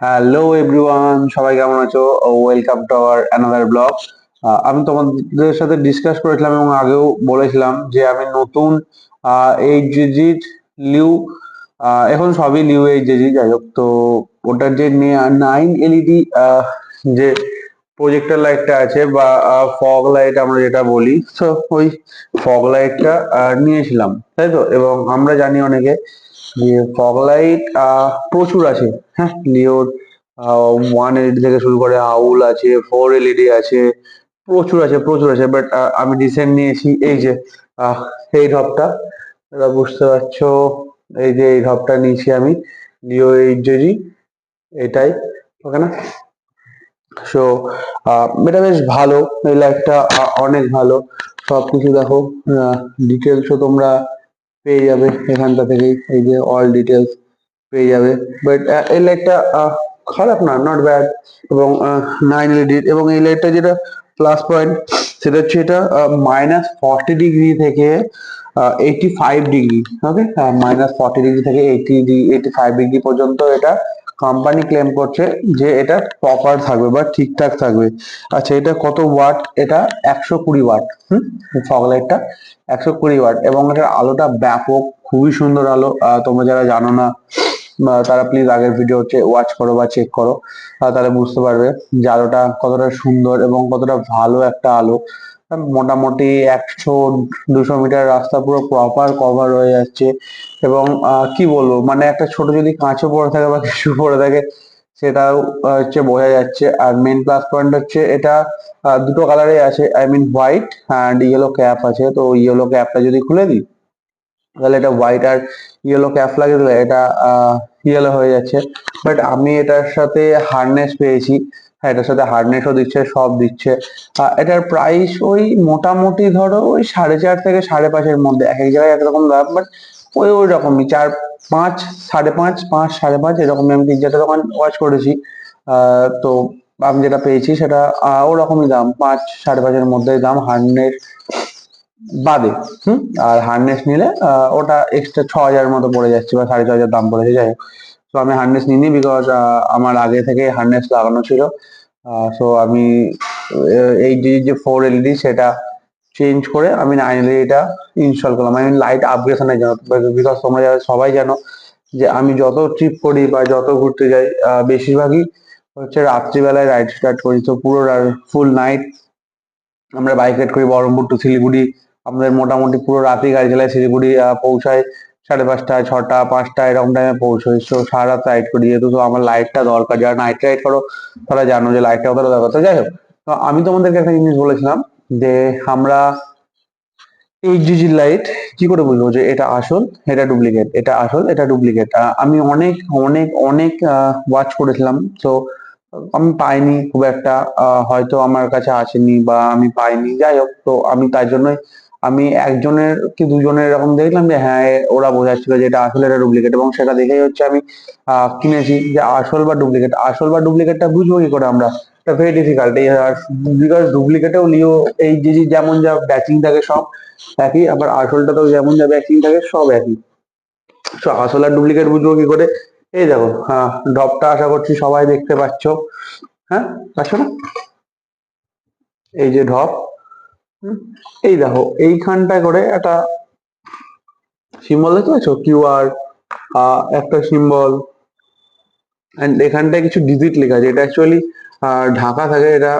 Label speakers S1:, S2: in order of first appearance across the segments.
S1: Hello everyone সবাই কেমন আছো? Welcome to our another blog আমি তোমাদের সাথে ডিসকাস করেছিলাম এবং আগেও বলেছিলাম যে আমি নতুন এইট জিজির লিউ এখন সবই লিউ এইট জিজি যাই হোক। তো ওটার যে নাইন এলইডি যে প্রজেক্টর লাইটটা আছে বা ফগ লাইট আমরা যেটা বলি, তো ওই ফগ লাইটটা নিয়েছিলাম, তাই তো? এবং আমরা জানি অনেকে যে প্রচুর আছে। হ্যাঁ লিওর ওয়ান এলইডি থেকে শুরু করে আউল আছে ফোর এলইডি আছে, প্রচুর আছে প্রচুর আছে। বাট আমি রিসেন্ট নিয়েছি, এই যে এই ঢপটা এরা বুঝতে পারছ, এই যে, এই ঢপটা নিয়েছি আমি লিও এইট জেজি এটাই ওকে না? সো এটা বেশ ভালো, এই লাইটটা অনেক ভালো। সবকিছু দেখো ডিটেলসও তোমরা পেয়ে যাবে এখানটা থেকেই, এই যে অল ডিটেলস পেয়ে যাবে। বাট এই লাইটটা খারাপ না নট ব্যাড এবং নাইন এলইডির এবং এই লাইটটা যেটা প্লাস পয়েন্ট সেটা হচ্ছে এটা মাইনাস ফর্টি ডিগ্রি থেকে eighty five degree okay minus forty degree থেকে এইটি এইটি ফাইভ ডিগ্রি পর্যন্ত এটা কোম্পানি ক্লেম করছে যে এটা প্রপার থাকবে বা ঠিকঠাক থাকবে। আচ্ছা এটা কত ওয়াট এটা একশো কুড়ি ওয়াট হুম? ফগ লাইটটা একশো কুড়ি ওয়াট এবং এটার আলোটা ব্যাপক, খুবই সুন্দর আলো। তোমরা যারা জানো না তারা প্লিজ আগের ভিডিও হচ্ছে ওয়াচ করো বা চেক করো। তাহলে বুঝতে পারবে যে আলোটা কতটা সুন্দর এবং কতটা ভালো একটা আলো। মোটামুটি একশো দুশো মিটার রাস্তা পুরো প্রপার কভার হয়ে যাচ্ছে। এবং কি বলব? মানে একটা ছোট যদি কাঁচও পড়ে থাকে বা কিছু পড়ে থাকে, সেটাও হচ্ছে বোঝা যাচ্ছে। আর মেন প্লাস পয়েন্ট হচ্ছে এটা দুটো কালারে আছে। I mean white and yellow cap আছে। তো ইয়েলো ক্যাপটা যদি খুলে দিই, তাহলে এটা হোয়াইট আর ইয়েলো ক্যাপ লাগিয়ে দিলে এটা ইয়েলো হয়ে যাচ্ছে। বাট আমি এটার সাথে হার্নেস পেয়েছি। হ্যাঁ এটার সাথে হার্নেসও দিচ্ছে, সব দিচ্ছে। এটার প্রাইস ওই মোটামুটি ধরো ওই সাড়ে চার থেকে সাড়ে পাঁচের মধ্যে। এক এক জায়গায় একরকম দাম বাট ওই ওই রকমই চার পাঁচ, সাড়ে পাঁচ পাঁচ, সাড়ে পাঁচ এরকমই। আমি তিন চারটে দোকান ওয়াচ করেছি। তো আমি যেটা পেয়েছি সেটা ওরকমই দাম। পাঁচ, সাড়ে পাঁচের মধ্যে দাম হার্নেস বাদে, হুম? আর হার্নেস নিলে ওটা এক্সট্রা ছ হাজার মতো পড়ে যাচ্ছে বা সাড়ে ছ হাজার দাম পড়েছে। যাই হোক। তো আমি হার্নেস নিইনি বিকজ আমার আগে থেকে হার্নেস লাগানো ছিল। সো আমি এই যে ফোর এলইডি সেটা চেঞ্জ করে আমি নাইন এলইডিটা ইনস্টল করলাম। আমি লাইট আপগ্রেশনের জন্য। বিকজ তোমরা সবাই জানো যে আমি যত ট্রিপ করি বা যত ঘুরতে যাই বেশিরভাগই হচ্ছে রাত্রিবেলায় রাইড স্টার্ট করি। তো পুরো ফুল নাইট আমরা বাইক রাইড করি। বহরমপুর টু শিলিগুড়ি। আমাদের মোটামুটি পুরো রাতে গাড়ি চালায় শিলিগুড়ি পৌঁছায়। সাড়ে পাঁচটা, ছটা, পাঁচটা এরকম টাইমে পৌঁছই। তো সারা রাত রাইড করি যেহেতু তো আমার লাইটটা দরকার। যারা নাইট রাইড করো, তারা জানো যে লাইটটা কতটা দরকার। তো যাই হোক, তো আমি তোমাদেরকে একটা জিনিস বলেছিলাম যে আমরা এইট জিজির লাইট কি করে বুঝব যে এটা আসল, এটা ডুপ্লিকেট এটা আসল, এটা ডুপ্লিকেট আমি অনেক অনেক অনেক ওয়াচ করেছিলাম। তো আমি পাইনি খুব একটা। হয়তো আমার কাছে আসেনি বা আমি পাইনি। যাই হোক, তো আমি তাই জন্যই আমি একজনের কি দুজনের এরকম দেখলাম যে হ্যাঁ ওরা বোঝাচ্ছিল যে এটা আসল এটা ডুপ্লিকেট এবং সেটা দেখেই হচ্ছে আমি কিনেছি যে আসল বা ডুপ্লিকেট আসল বা ডুপ্লিকেটটা বুঝব কি করে আমরা? এটা ভেরি ডিফিকাল্ট এই বিকজ ডুপ্লিকেটেও লিও এই যে যেমন যা ব্যাচিং থাকে সব একই, আবার আসলটাতেও যেমন যা ব্যাচিং থাকে সব একই। তো আসল আর ডুপ্লিকেট বুঝব কি করে? এই দেখো হ্যাঁ ডপটা আশা করছি সবাই দেখতে পাচ্ছ। হ্যাঁ পাচ্ছ না? এই যে ঢপ এই দেখো এইখানটায় করে একটা সিম্বল দেখতে পাচ্ছ? কিউআর একটা সিম্বল এন্ড এখানটায় কিছু ডিজিট লেখা আছে। এটা অ্যাকচুয়ালি ঢাকা থাকে, এটা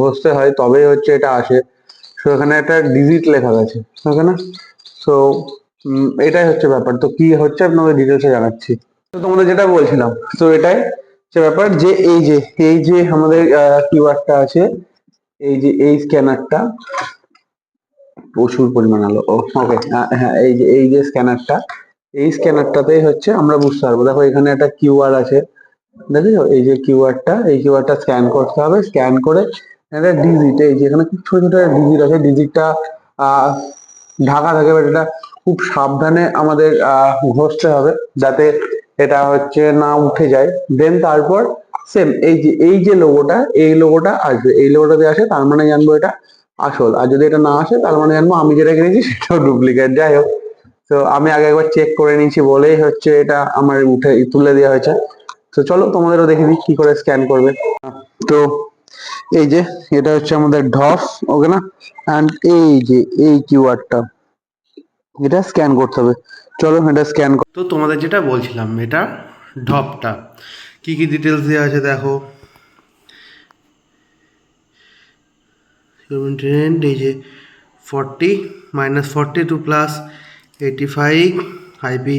S1: বসতে হয় তবে হচ্ছে এটা আসে। তো এখানে একটা ডিজিট লেখা আছে ওকে না? সো এটাই হচ্ছে ব্যাপার। তো কি হচ্ছে আপনাদের ডিটেলসে জানাচ্ছি। তো তোমাদের যেটা বলছিলাম, তো এটাই যে ব্যাপার যে এই যে এই যে আমাদের কিউআরটা আছে, এই যে, এই স্ক্যানারটা প্রচুর পরিমাণ আলো। ওকে হ্যাঁ এই যে এই যে স্ক্যানারটা এই স্ক্যানারটাতেই হচ্ছে, আমরা বুঝতে পারব। দেখো, এখানে একটা কিউআর আছে। দেখেছ? এই যে কিউআরটা এই কিউআরটা স্ক্যান করতে হবে। স্ক্যান করে একটা ডিজিট এই যে এখানে খুব ছোট ছোট ডিজিট আছে। ডিজিটটা ঢাকা থাকে বাট এটা খুব সাবধানে আমাদের ঘষতে হবে, যাতে এটা হচ্ছে না উঠে যায়। দেন তারপর সেম এই যে এই যে লোগোটা এই লোগোটা আসবে। এই লোগোটা দিয়ে আসে, তার মানে জানব এটা আসল। আর যদি এটা না আসে, তার মানে জানব আমি যেটা কিনেছি সেটাও ডুপ্লিকেট যাই হোক। তো আমি আগে একবার চেক করে নিয়েছি, বলেই হচ্ছে এটা আমার উঠে তুলে দেওয়া হয়েছে। তো চলো তোমাদেরও দেখে দিই কি করে স্ক্যান করবে। তো এই যে, এটা হচ্ছে আমাদের ঢফ ওকে না? অ্যান্ড এই যে, এই কিউআরটা এটা স্ক্যান করতে হবে। চলো এটা স্ক্যান
S2: তো তোমাদের যেটা বলছিলাম, এটা ঢপটা। কি কি ডিটেলস দেওয়া আছে দেখো। ট্রেন্ড এই যে forty minus forty to plus eighty five IP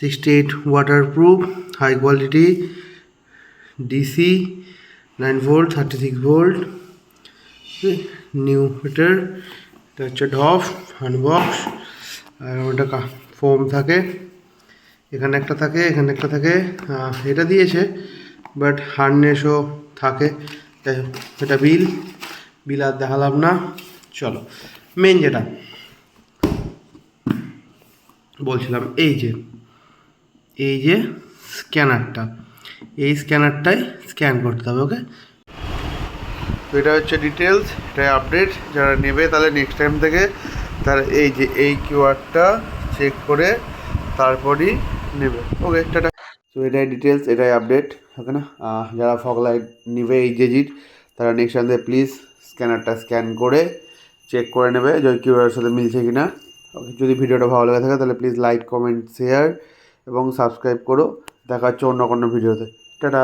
S2: sixty eight waterproof high quality DC nine volt thirty six volt new meter এটা হচ্ছে ঢপ হ্যান্ডবক্স আর ওটা ফোম থাকে, এখানে একটা থাকে, এখানে একটা থাকে এটা দিয়েছে বাট হার্নেসও থাকে এটা বিল বিল আর দেখালাম না। চলো মেন যেটা বলছিলাম, এই যে এই যে স্ক্যানারটা এই স্ক্যানারটাই স্ক্যান করতে হবে ওকে তো এটা হচ্ছে ডিটেলস এটা আপডেট যারা নেবে তাহলে নেক্সট টাইম থেকে তারা এই যে, এই কিউআরটা চেক করে তারপরই নেবে ওকে টাটা। তো এটাই ডিটেলস এটাই আপডেট ওকে না? যারা ফগ লাইট নেবে এই জেজিট তারা নেক্সট টাইম থেকে প্লিজ স্ক্যানারটা স্ক্যান করে চেক করে নেবে যে কিউআর সাথে মিলছে কি না যদি ভিডিওটা ভালো লেগে থাকে তাহলে প্লিজ লাইক কমেন্ট শেয়ার এবং সাবস্ক্রাইব করো। দেখা হচ্ছে অন্য কোনো ভিডিওতে। টাটা।